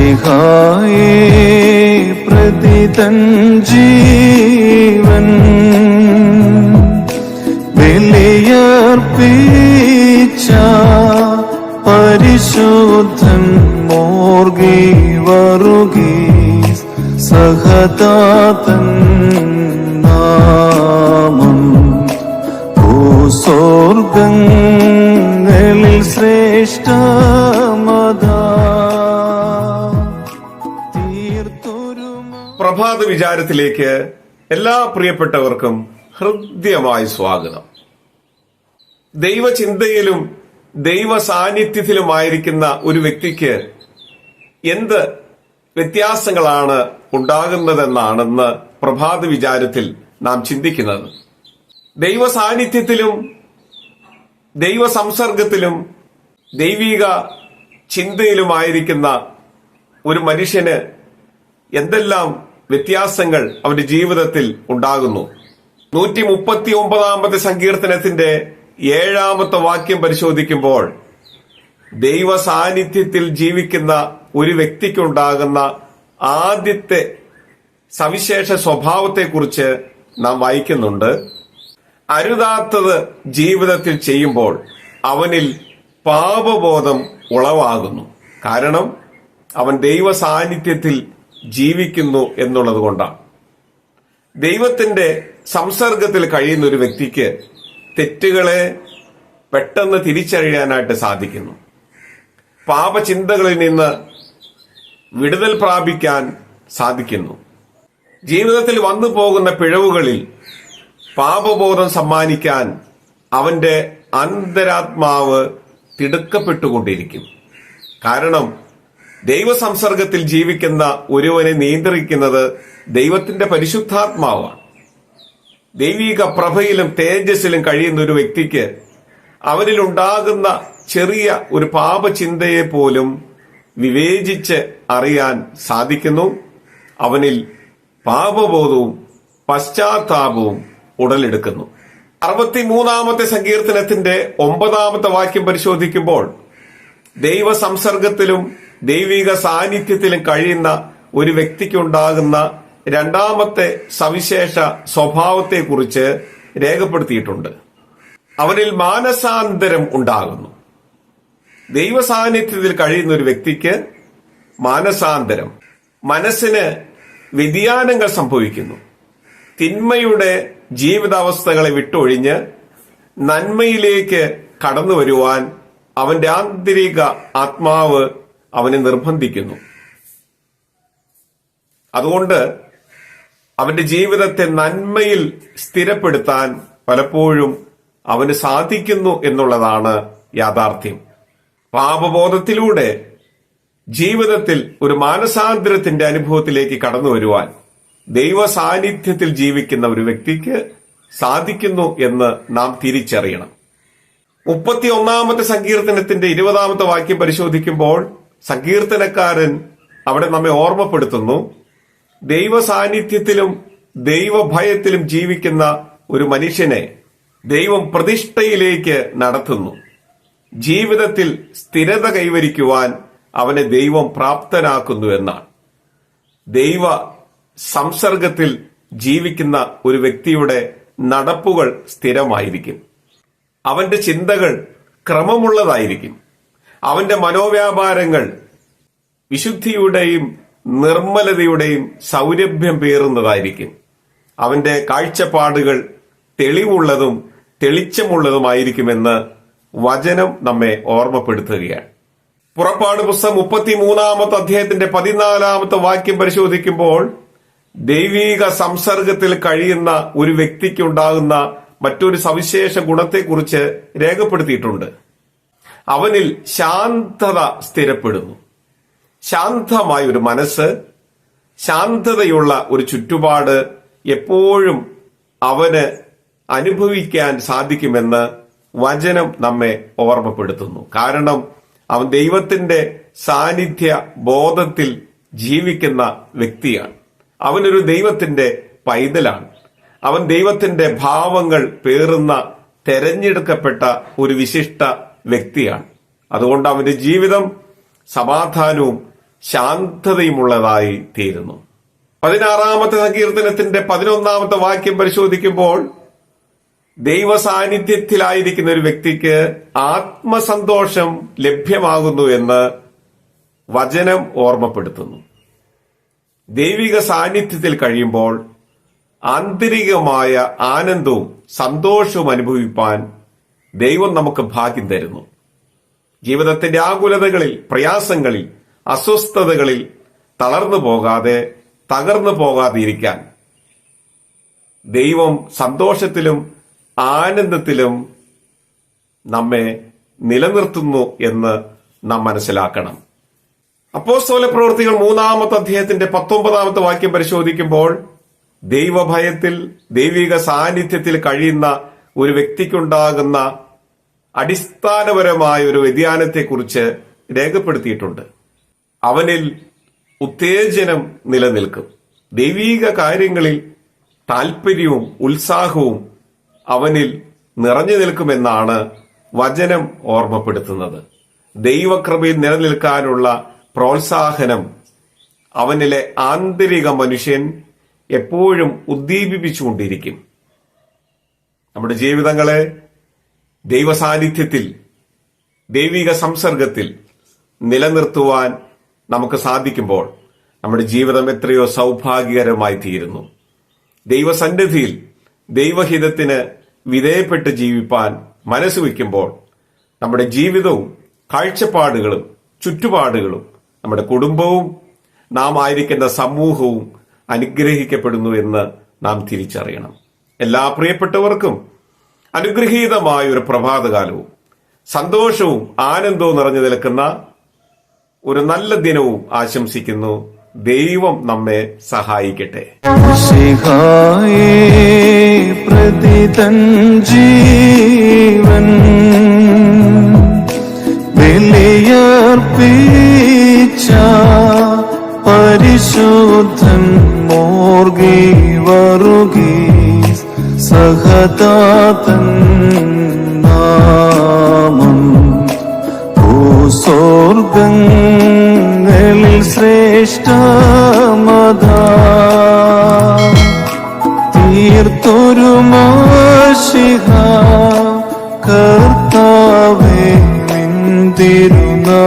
മിശിഹായേ പ്രതിതൻ ജീവൻ. ബലിയർപ്പിച്ച പരിശുദ്ധൻ മോർഗി വറുകി സഹതാതൻ നാമം. ഭൂസ്വർഗങ്ങളിൽ ശ്രേഷ്ഠമതാ പ്രഭാത വിചാരത്തിലേക്ക് എല്ലാ പ്രിയപ്പെട്ടവർക്കും ഹൃദ്യമായ സ്വാഗതം. ദൈവചിന്തയിലും ദൈവ സാന്നിധ്യത്തിലുമായിരിക്കുന്ന ഒരു വ്യക്തിക്ക് എന്ത് വ്യത്യാസങ്ങളാണ് ഉണ്ടാകുന്നതെന്നാണെന്ന് പ്രഭാത വിചാരത്തിൽ നാം ചിന്തിക്കുന്നത്. ദൈവ സാന്നിധ്യത്തിലും ദൈവ സംസർഗത്തിലും ദൈവിക ചിന്തയിലുമായിരിക്കുന്ന ഒരു മനുഷ്യന് എന്തെല്ലാം വ്യത്യാസങ്ങൾ അവന്റെ ജീവിതത്തിൽ ഉണ്ടാകുന്നു. നൂറ്റി മുപ്പത്തി ഒമ്പതാമത്തെ സങ്കീർത്തനത്തിന്റെ ഏഴാമത്തെ വാക്യം പരിശോധിക്കുമ്പോൾ ദൈവ സാന്നിധ്യത്തിൽ ജീവിക്കുന്ന ഒരു വ്യക്തിക്കുണ്ടാകുന്ന ആദ്യത്തെ സവിശേഷ സ്വഭാവത്തെക്കുറിച്ച് നാം വായിക്കുന്നുണ്ട്. അരുതാത്തത് ജീവിതത്തിൽ ചെയ്യുമ്പോൾ അവനിൽ പാപബോധം ഉളവാകുന്നു. കാരണം അവൻ ദൈവ സാന്നിധ്യത്തിൽ ജീവിക്കുന്നു എന്നുള്ളത് കൊണ്ടാണ്. ദൈവത്തിന്റെ സംസർഗത്തിൽ കഴിയുന്ന ഒരു വ്യക്തിക്ക് തെറ്റുകളെ പെട്ടെന്ന് തിരിച്ചറിയാനായിട്ട് സാധിക്കുന്നു. പാപചിന്തകളിൽ നിന്ന് വിടുതൽ പ്രാപിക്കാൻ സാധിക്കുന്നു. ജീവിതത്തിൽ വന്നു പോകുന്ന പിഴവുകളിൽ പാപബോധം സമ്മാനിക്കാൻ അവന്റെ അന്തരാത്മാവ് തിടുക്കപ്പെട്ടുകൊണ്ടിരിക്കും. കാരണം ദൈവസംസർഗത്തിൽ ജീവിക്കുന്ന ഒരുവനെ നിയന്ത്രിക്കുന്നത് ദൈവത്തിന്റെ പരിശുദ്ധാത്മാവാണ്. ദൈവിക പ്രഭയിലും തേജസ്സിലും കഴിയുന്ന ഒരു വ്യക്തിക്ക് അവരിലുണ്ടാകുന്ന ചെറിയ ഒരു പാപചിന്തയെ പോലും വിവേചിച്ച് അറിയാൻ സാധിക്കുന്നു. അവനിൽ പാപബോധവും പശ്ചാത്താപവും ഉടലെടുക്കുന്നു. അറുപത്തിമൂന്നാമത്തെ സങ്കീർത്തനത്തിന്റെ ഒമ്പതാമത്തെ വാക്യം പരിശോധിക്കുമ്പോൾ ദൈവ സംസർഗത്തിലും ദൈവിക സാന്നിധ്യത്തിലും കഴിയുന്ന ഒരു വ്യക്തിക്കുണ്ടാകുന്ന രണ്ടാമത്തെ സവിശേഷ സ്വഭാവത്തെക്കുറിച്ച് രേഖപ്പെടുത്തിയിട്ടുണ്ട്. അവനിൽ മാനസാന്തരം ഉണ്ടാകുന്നു. ദൈവ സാന്നിധ്യത്തിൽ കഴിയുന്ന ഒരു വ്യക്തിക്ക് മാനസാന്തരം മനസ്സിന് വ്യതിയാനങ്ങൾ സംഭവിക്കുന്നു. തിന്മയുടെ ജീവിതാവസ്ഥകളെ വിട്ടൊഴിഞ്ഞ് നന്മയിലേക്ക് കടന്നു വരുവാൻ അവന്റെ ആന്തരിക ആത്മാവ് അവനെ നിർബന്ധിക്കുന്നു. അതുകൊണ്ട് അവന്റെ ജീവിതത്തെ നന്മയിൽ സ്ഥിരപ്പെടുത്താൻ പലപ്പോഴും അവന് സാധിക്കുന്നു എന്നുള്ളതാണ് യാഥാർത്ഥ്യം. പാപബോധത്തിലൂടെ ജീവിതത്തിൽ ഒരു മാനസാന്തരത്തിന്റെ അനുഭവത്തിലേക്ക് കടന്നു വരുവാൻ ദൈവ സാന്നിധ്യത്തിൽ ജീവിക്കുന്ന ഒരു വ്യക്തിക്ക് സാധിക്കുന്നു എന്ന് നാം തിരിച്ചറിയണം. മുപ്പത്തി ഒന്നാമത്തെ സങ്കീർത്തനത്തിന്റെ ഇരുപതാമത്തെ വാക്യം പരിശോധിക്കുമ്പോൾ സങ്കീർത്തനക്കാരൻ അവിടെ നമ്മെ ഓർമ്മപ്പെടുത്തുന്നു. ദൈവ സാന്നിധ്യത്തിലും ദൈവഭയത്തിലും ജീവിക്കുന്ന ഒരു മനുഷ്യനെ ദൈവം പ്രതിഷ്ഠയിലേക്ക് നടത്തുന്നു. ജീവിതത്തിൽ സ്ഥിരത കൈവരിക്കുവാൻ അവനെ ദൈവം പ്രാപ്തനാക്കുന്നു എന്നാണ്. ദൈവ സംസർഗത്തിൽ ജീവിക്കുന്ന ഒരു വ്യക്തിയുടെ നടപ്പുകൾ സ്ഥിരമായിരിക്കും. അവന്റെ ചിന്തകൾ ക്രമമുള്ളതായിരിക്കും. അവന്റെ മനോവ്യാപാരങ്ങൾ വിശുദ്ധിയുടെയും നിർമ്മലതയുടെയും സൗരഭ്യം പേറുന്നതായിരിക്കും. അവന്റെ കാഴ്ചപ്പാടുകൾ തെളിവുള്ളതും തെളിച്ചമുള്ളതുമായിരിക്കുമെന്ന് വചനം നമ്മെ ഓർമ്മപ്പെടുത്തുകയാണ്. പുറപ്പാട് പുസ്തകം മുപ്പത്തിമൂന്നാമത്തെ അധ്യായത്തിന്റെ പതിനാലാമത്തെ വാക്യം പരിശോധിക്കുമ്പോൾ ദൈവീക സംസർഗത്തിൽ കഴിയുന്ന ഒരു വ്യക്തിക്കുണ്ടാകുന്ന മറ്റൊരു സവിശേഷ ഗുണത്തെക്കുറിച്ച് രേഖപ്പെടുത്തിയിട്ടുണ്ട്. അവനിൽ ശാന്തത സ്ഥിരപ്പെടുന്നു. ശാന്തമായ ഒരു മനസ്സ് ശാന്തതയുള്ള ഒരു ചുറ്റുപാട് എപ്പോഴും അവന് അനുഭവിക്കാൻ സാധിക്കുമെന്ന് വചനം നമ്മെ ഓർമ്മപ്പെടുത്തുന്നു. കാരണം അവൻ ദൈവത്തിന്റെ സാന്നിധ്യ ബോധത്തിൽ ജീവിക്കുന്ന വ്യക്തിയാണ്. അവനൊരു ദൈവത്തിന്റെ പൈതലാണ്. അവൻ ദൈവത്തിന്റെ ഭാവങ്ങൾ പേറുന്ന തെരഞ്ഞെടുക്കപ്പെട്ട ഒരു വിശിഷ്ട വ്യക്തിയാണ്. അതുകൊണ്ട് അവന്റെ ജീവിതം സമാധാനവും ശാന്തതയുമുള്ളതായി തീരുന്നു. പതിനാറാമത്തെ സങ്കീർത്തനത്തിന്റെ പതിനൊന്നാമത്തെ വാക്യം പരിശോധിക്കുമ്പോൾ ദൈവ സാന്നിധ്യത്തിലായിരിക്കുന്ന ഒരു വ്യക്തിക്ക് ആത്മസന്തോഷം ലഭ്യമാകുന്നു എന്ന് വചനം ഓർമ്മപ്പെടുത്തുന്നു. ദൈവിക സാന്നിധ്യത്തിൽ കഴിയുമ്പോൾ ആന്തരികമായ ആനന്ദവും സന്തോഷവും അനുഭവിപ്പാൻ ദൈവം നമുക്ക് ഭാഗ്യം തരുന്നു. ജീവിതത്തിന്റെ ആകുലതകളിൽ പ്രയാസങ്ങളിൽ അസ്വസ്ഥതകളിൽ തളർന്നു പോകാതെ തകർന്നു പോകാതെ ഇരിക്കാൻ ദൈവം സന്തോഷത്തിലും ആനന്ദത്തിലും നമ്മെ നിലനിർത്തുന്നു എന്ന് നാം മനസ്സിലാക്കണം. അപ്പോസ്തോല പ്രവൃത്തികൾ മൂന്നാമത്തെ അധ്യായത്തിന്റെ പത്തൊമ്പതാമത്തെ വാക്യം പരിശോധിക്കുമ്പോൾ ദൈവഭയത്തിൽ ദൈവിക സാന്നിധ്യത്തിൽ കഴിയുന്ന ഒരു വ്യക്തിക്കുണ്ടാകുന്ന അടിസ്ഥാനപരമായ ഒരു വ്യതിയാനത്തെക്കുറിച്ച് രേഖപ്പെടുത്തിയിട്ടുണ്ട്. അവനിൽ ഉത്തേജനം നിലനിൽക്കും. ദൈവീക കാര്യങ്ങളിൽ താല്പര്യവും ഉത്സാഹവും അവനിൽ നിറഞ്ഞു നിൽക്കുമെന്നാണ് വചനം ഓർമ്മപ്പെടുത്തുന്നത്. ദൈവകൃപയിൽ നിലനിൽക്കാനുള്ള പ്രോത്സാഹനം അവനിലെ ആന്തരിക മനുഷ്യൻ എപ്പോഴും ഉദ്ദീപിപ്പിച്ചുകൊണ്ടിരിക്കും. നമ്മുടെ ജീവിതങ്ങളെ ദൈവസാന്നിധ്യത്തിൽ ദൈവിക സംസർഗത്തിൽ നിലനിർത്തുവാൻ നമുക്ക് സാധിക്കുമ്പോൾ നമ്മുടെ ജീവിതം എത്രയോ സൗഭാഗ്യകരമായി തീരുന്നു. ദൈവസന്നിധിയിൽ ദൈവഹിതത്തിന് വിധേയപ്പെട്ട് ജീവിപ്പാൻ മനസ്സ് വയ്ക്കുമ്പോൾ നമ്മുടെ ജീവിതവും കാഴ്ചപ്പാടുകളും ചുറ്റുപാടുകളും നമ്മുടെ കുടുംബവും നാം ആയിരിക്കുന്ന സമൂഹവും അനുഗ്രഹിക്കപ്പെടുന്നു എന്ന് നാം തിരിച്ചറിയണം. എല്ലാ പ്രിയപ്പെട്ടവർക്കും അനുഗ്രഹീതമായ ഒരു പ്രഭാതകാലവും. സന്തോഷവും ആനന്ദവും നിറഞ്ഞു നിൽക്കുന്ന ഒരു നല്ല ദിനവും ആശംസിക്കുന്നു. ദൈവം നമ്മെ സഹായിക്കട്ടെ. പ്രതിതൻ ജീവൻ. മോർഗി വരുകി സഹതാതൻ നാമം ഭൂസ്വർഗങ്ങളിൽ ശ്രേഷ്ഠമതാ. തീർത്തൊരു മാഷിഹ കർത്താവേ നിന്തിരുനാ